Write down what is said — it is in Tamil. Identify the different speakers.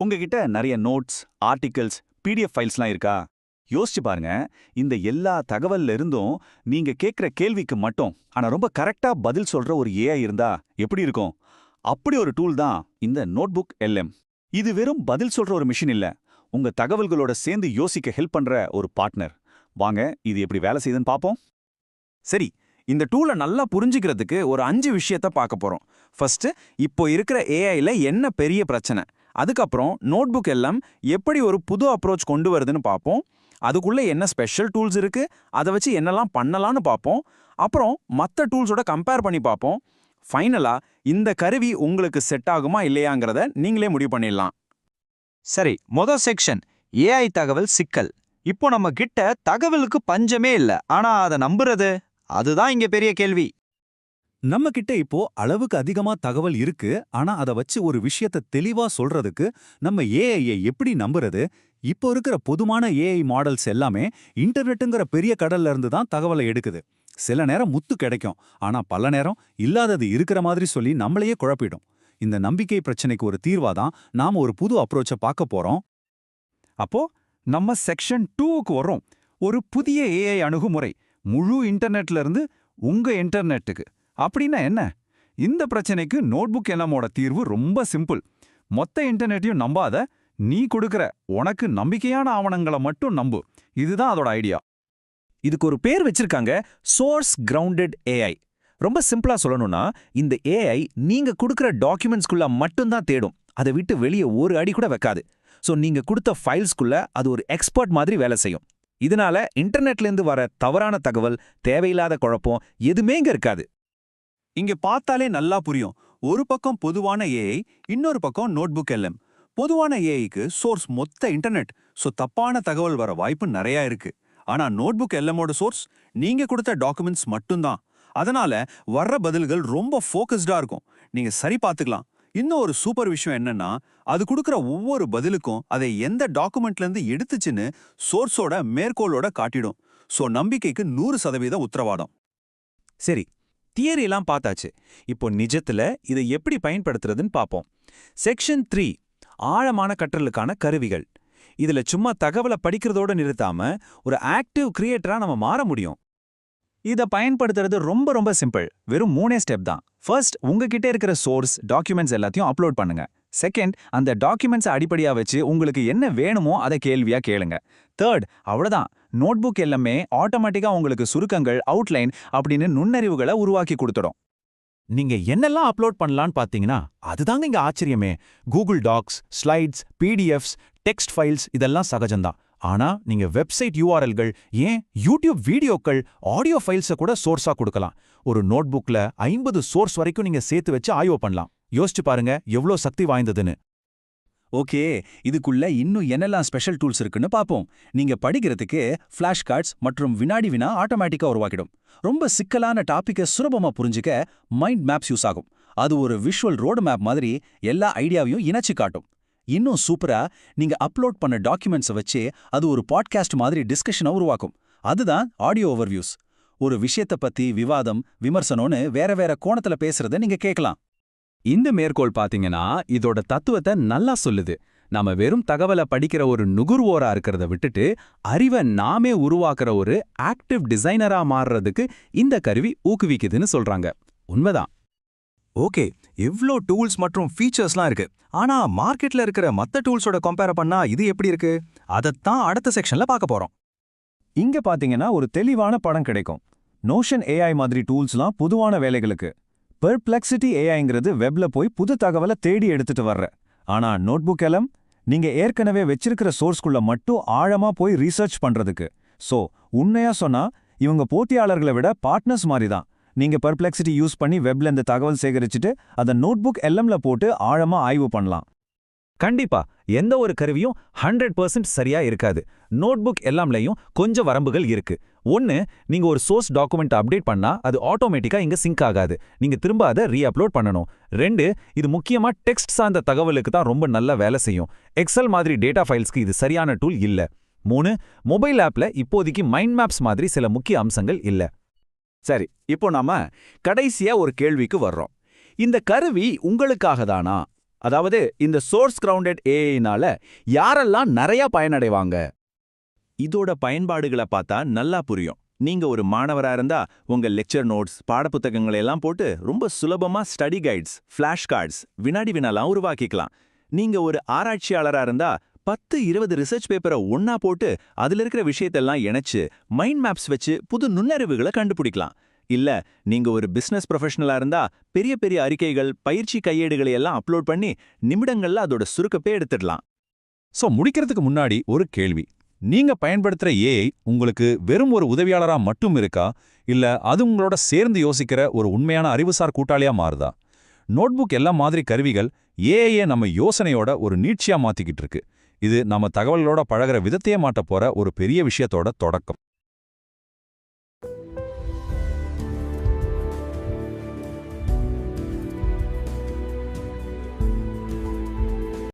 Speaker 1: உங்ககிட்ட நிறைய நோட்ஸ் ஆர்டிகல்ஸ் பிடிஎஃப் ஃபைல்ஸ்லாம் இருக்கா? யோசிச்சு பாருங்க. இந்த எல்லா தகவல்ல இருந்தும் நீங்க கேட்குற கேள்விக்கு மட்டும் ஆனா ரொம்ப கரெக்டா பதில் சொல்ற ஒரு ஏஐ இருந்தா எப்படி இருக்கும்? அப்படி ஒரு டூல் தான் இந்த நோட்புக் எல்எம் இது வெறும் பதில் சொல்ற ஒரு மிஷின் இல்ல. உங்க தகவல்களோட சேர்ந்து யோசிக்க ஹெல்ப் பண்ற ஒரு பார்ட்னர் வாங்க இது எப்படி வேலை செய்யுதுன்னு பாப்போம்.
Speaker 2: சரி இந்த டூலை நல்லா புரிஞ்சுக்கிறதுக்கு ஒரு அஞ்சு விஷயத்த பார்க்க போறோம். ஃபர்ஸ்ட் இப்போ இருக்கிற ஏஐல என்ன பெரிய பிரச்சனை? அதுக்கப்புறம் நோட்புக் எல்லாம் எப்படி ஒரு புது அப்ரோச் கொண்டு வருதுன்னு பார்ப்போம். அதுக்குள்ள என்ன ஸ்பெஷல் டூல்ஸ் இருக்கு அதை வச்சு என்னெல்லாம் பண்ணலாம்னு பார்ப்போம். அப்புறம் மற்ற டூல்ஸோட கம்பேர் பண்ணி பார்ப்போம். ஃபைனலா இந்த கருவி உங்களுக்கு செட் ஆகுமா இல்லையாங்கிறத நீங்களே முடிவு பண்ணிடலாம்.
Speaker 3: சரி மொதல் செக்ஷன் ஏஐ தகவல் சிக்கல். இப்போ நம்ம கிட்ட தகவலுக்கு பஞ்சமே இல்ல. ஆனா அதை நம்புறது? அதுதான் இங்க பெரிய கேள்வி.
Speaker 1: நம்ம கிட்ட இப்போ அளவுக்கு அதிகமா தகவல் இருக்கு. ஆனா அத வச்சு ஒரு விஷயத்த தெளிவா சொல்றதுக்கு நம்ம ஏஐயை எப்படி நம்புறது? இப்போ இருக்கிற பொதுமான ஏஐ மாடல்ஸ் எல்லாமே இன்டர்நெட்டுங்கிற பெரிய கடல்ல இருந்து தான் தகவலை எடுக்குது. சில நேரம் முத்து கிடைக்கும். ஆனா பல நேரம் இல்லாதது இருக்கிற மாதிரி சொல்லி நம்மளையே குழப்பிடும். இந்த நம்பிக்கை பிரச்சனைக்கு ஒரு தீர்வா தான் நாம ஒரு புது அப்ரோச்சை பார்க்க போறோம்.
Speaker 2: அப்போ நம்ம செக்ஷன் டூவுக்கு வரோம் ஒரு புதிய ஏஐ அணுகுமுறை முழு இன்டர்நெட்ல இருந்து உங்க இன்டர்நெட்டுக்கு அப்படின்னா என்ன? இந்த பிரச்சனைக்கு நோட்புக் எல்லாமோட தீர்வு ரொம்ப சிம்பிள். மொத்த இன்டர்நெட்டையும் நம்பாத நீ கொடுக்கிற உனக்கு நம்பிக்கையான ஆவணங்களை மட்டும் நம்பு. இதுதான் அதோட ஐடியா.
Speaker 4: இதுக்கு ஒரு பேர் வச்சிருக்காங்க சோர்ஸ் கிரவுண்டட் ஏஐ ரொம்ப சிம்பிளா சொல்லணும்னா இந்த ஏஐ நீங்க கொடுக்கிற டாக்குமெண்ட்ஸ்குள்ள மட்டும்தான் தேடும். அதை விட்டு வெளியே ஒரு அடி கூட வைக்காது. ஸோ நீங்க கொடுத்த ஃபைல்ஸ்குள்ள அது ஒரு எக்ஸ்பர்ட் மாதிரி வேலை செய்யும். இதனால இன்டர்நெட்ல இருந்து வர தவறான தகவல் தேவையில்லாத குழப்பம் எதுவுமே இங்க இருக்காது.
Speaker 1: இங்க பார்த்தாலே நல்லா புரியும். ஒரு பக்கம் பொதுவான ஏஐ இன்னொரு பக்கம் நோட்புக் எல்எம் பொதுவான ஏஐக்கு சோர்ஸ் மொத்த இன்டர்நெட் ஸோ தப்பான தகவல் வர வாய்ப்பு நிறைய இருக்கு. ஆனா நோட்புக் எல்எம்மோட சோர்ஸ் நீங்க கொடுத்த டாக்குமெண்ட்ஸ் மட்டும்தான். அதனால வர்ற பதில்கள் ரொம்ப ஃபோக்கஸ்டா இருக்கும். நீங்க சரி பார்த்துக்கலாம். இன்னும் ஒரு சூப்பர் விஷயம் என்னன்னா அது கொடுக்குற ஒவ்வொரு பதிலுக்கும் அதை எந்த டாக்குமெண்ட்ல இருந்து எடுத்துச்சுன்னு சோர்ஸோட மேற்கோளோட காட்டிடும். சோ நம்பிக்கைக்கு நூறு சதவீதம் உத்தரவாதம்.
Speaker 4: சரி தியரியெல்லாம் பார்த்தாச்சு. இப்போ நிஜத்துல இதை எப்படி பயன்படுத்துறதுன்னு பார்ப்போம். செக்ஷன் த்ரீ ஆழமான கற்றலுக்கான கருவிகள். இதுல சும்மா தகவலை படிக்கிறதோட நிறுத்தாம ஒரு ஆக்டிவ் கிரியேட்டரா நம்ம மாற முடியும். இதை பயன்படுத்துறது ரொம்ப ரொம்ப சிம்பிள். வெறும் மூணே ஸ்டெப் தான். ஃபர்ஸ்ட் உங்ககிட்ட இருக்கிற சோர்ஸ் டாக்குமெண்ட்ஸ் எல்லாத்தையும் அப்லோட் பண்ணுங்க. செகண்ட் அந்த டாக்குமெண்ட்ஸை அடிப்படையா வச்சு உங்களுக்கு என்ன வேணுமோ அதை கேள்வியா கேளுங்க. தேர்ட் அவ்வளவுதான். நோட்புக் எல்லாமே ஆட்டோமேட்டிக்கா உங்களுக்கு சுருக்கங்கள் அவுட்லைன் அப்படின்னு நுண்ணறிவுகளை உருவாக்கி கொடுத்துடும். நீங்க என்னெல்லாம் அப்லோட் பண்ணலான்னு பாத்தீங்கன்னா அதுதாங்க இங்க ஆச்சரியமே. Google docs slides PDFs text files இதெல்லாம் சகஜம்தான். ஆனா நீங்க வெப்சைட் யூஆர்எல்கள் ஏன் யூடியூப் வீடியோக்கள் ஆடியோ ஃபைல்ஸை கூட சோர்ஸா கொடுக்கலாம். ஒரு நோட்புக்ல ஐம்பது சோர்ஸ் வரைக்கும் நீங்க சேர்த்து வச்சு ஆய்வு பண்ணலாம். யோசிச்சு பாருங்க எவ்வளோ சக்தி வாய்ந்ததுன்னு. ஓகே இதுக்குள்ள இன்னும் என்னெல்லாம் ஸ்பெஷல் டூல்ஸ் இருக்குன்னு பார்ப்போம் நீங்க படிக்கிறதுக்கு ஃபிளாஷ் கார்ட்ஸ் மற்றும் வினாடி வினா ஆட்டோமேட்டிக்கா உருவாக்கிடும். ரொம்ப சிக்கலான டாப்பிக்கை சுலபமா புரிஞ்சுக்க மைண்ட் மேப்ஸ் யூஸ் ஆகும். அது ஒரு விஷுவல் ரோடு மேப் மாதிரி எல்லா ஐடியாவையும் இணைச்சு காட்டும். இன்னும் சூப்பரா நீங்க அப்லோட் பண்ண டாக்குமெண்ட்ஸை வச்சு அது ஒரு பாட்காஸ்ட் மாதிரி டிஸ்கஷனை உருவாக்கும். அதுதான் ஆடியோ ஓவர்வியூஸ். ஒரு விஷயத்தை பத்தி விவாதம் விமர்சனம்னு வேற வேற கோணத்துல பேசுறத நீங்க கேட்கலாம்
Speaker 2: இந்த மேற்கோள் பாத்தீங்கன்னா இதோட தத்துவத்தை நல்லா சொல்லுது. நாம வெறும் தகவலை படிக்கிற ஒரு நுகர்வோரா இருக்கிறத விட்டுட்டு அறிவை நாமே உருவாக்குற ஒரு ஆக்டிவ் டிசைனரா மாறுறதுக்கு இந்த கருவி ஊக்குவிக்குதுன்னு சொல்றாங்க. உண்மைதான்.
Speaker 4: ஓகே இவ்ளோ டூல்ஸ் மற்றும் ஃபீச்சர்ஸ்லாம் இருக்கு. ஆனா மார்க்கெட்ல இருக்கிற மத்த டூல்ஸோட கம்பேர் பண்ணா இது எப்படி இருக்கு? அதைத்தான் அடுத்த செக்ஷன்ல பார்க்க போறோம்.
Speaker 2: இங்க பாத்தீங்கன்னா ஒரு தெளிவான படம் கிடைக்கும். நோஷன் ஏஐ மாதிரி டூல்ஸ்லாம் பொதுவான வேலைகளுக்கு. பெர்ப்ளெக்சிட்டி ஏஐங்கிறது வெப்ல போய் புது தகவலை தேடி எடுத்துட்டு வர்ற. ஆனா நோட்புக் எல்லாம் நீங்க ஏற்கனவே வச்சிருக்கிற சோர்ஸ்குள்ள மட்டும் ஆழமா போய் ரீசர்ச் பண்றதுக்கு. சோ உண்மையா சொன்னா இவங்க போட்டியாளர்களை விட பார்ட்னர்ஸ் மாதிரி தான் நீங்க பெர்ப்ளெக்சிட்டி யூஸ் பண்ணி வெப்ல இந்த தகவல் சேகரிச்சுட்டு அதை நோட்புக் எல்எம்ல போட்டு ஆழமா ஆய்வு பண்ணலாம்.
Speaker 4: கண்டிப்பா எந்த ஒரு கருவியும் ஹண்ட்ரட் பர்சன்ட் சரியா இருக்காது. நோட்புக் எல்லாம்லயும் கொஞ்சம் வரம்புகள் இருக்கு. ஒன்னு நீங்க ஒரு சோர்ஸ் டாக்குமெண்ட் அப்டேட் பண்ணா அது ஆட்டோமேட்டிக்கா இங்க சிங்க் ஆகாது. நீங்க திரும்ப அதை ரீஅப்லோட் பண்ணணும். ரெண்டு இது முக்கியமா டெக்ஸ்ட் சார்ந்த தகவலுக்கு தான் ரொம்ப நல்ல வேலை செய்யும். எக்ஸல் மாதிரி டேட்டா ஃபைல்ஸ்க்கு இது சரியான டூல் இல்ல. மூணு மொபைல் ஆப்ல இப்போதைக்கு மைண்ட் மேப்ஸ் மாதிரி சில முக்கிய அம்சங்கள் இல்ல.
Speaker 1: சரி இப்போ நாம கடைசியா ஒரு கேள்விக்கு வர்றோம். இந்த கருவி உங்களுக்காக தானா
Speaker 5: அதாவது இந்த சோர்ஸ் கிரவுண்டட் ஏஐனால யாரெல்லாம் நிறைய பயனடைவாங்க?
Speaker 6: இதோட பயன்பாடுகளை பார்த்தா நல்லா புரியும். நீங்க ஒரு மாணவரா இருந்தா உங்க லெக்சர் நோட்ஸ் பாடப்புத்தகங்களை எல்லாம் போட்டு ரொம்ப சுலபமா ஸ்டடி கைட்ஸ் ஃபிளாஷ் கார்ட்ஸ் வினாடி வினாலாம் உருவாக்கிக்கலாம். நீங்க ஒரு ஆராய்ச்சியாளரா இருந்தா பத்து இருபது ரிசர்ச் பேப்பரை ஒன்னா போட்டு அதுல இருக்கிற விஷயத்தெல்லாம் இணைச்சு மைண்ட் மேப்ஸ் வச்சு புது நுண்ணறிவுகளை கண்டுபிடிக்கலாம். இல்ல நீங்க ஒரு பிசினஸ் ப்ரொஃபஷனலா இருந்தா பெரிய பெரிய அறிக்கைகள் பயிற்சி கையேடுகளை எல்லாம் அப்லோட் பண்ணி நிமிடங்கள்ல அதோட சுருக்கப்பே எடுத்துடலாம்.
Speaker 7: சோ முடிக்கிறதுக்கு முன்னாடி ஒரு கேள்வி. நீங்க பயன்படுத்துற ஏஐ உங்களுக்கு வெறும் ஒரு உதவியாளரா மட்டும் இருக்கா? இல்ல அது உங்களோட சேர்ந்து யோசிக்கிற ஒரு உண்மையான அறிவுசார் கூட்டாளியா மாறுதா? நோட்புக் எல்லாம் மாதிரி கருவிகள் ஏஐயை நம்ம யோசனையோட ஒரு நீட்சியா மாத்திக்கிட்டு இருக்கு. இது நம்ம தகவல்களோட பழகுற விதத்தையே மாட்ட போற ஒரு பெரிய விஷயத்தோட தொடக்கம்.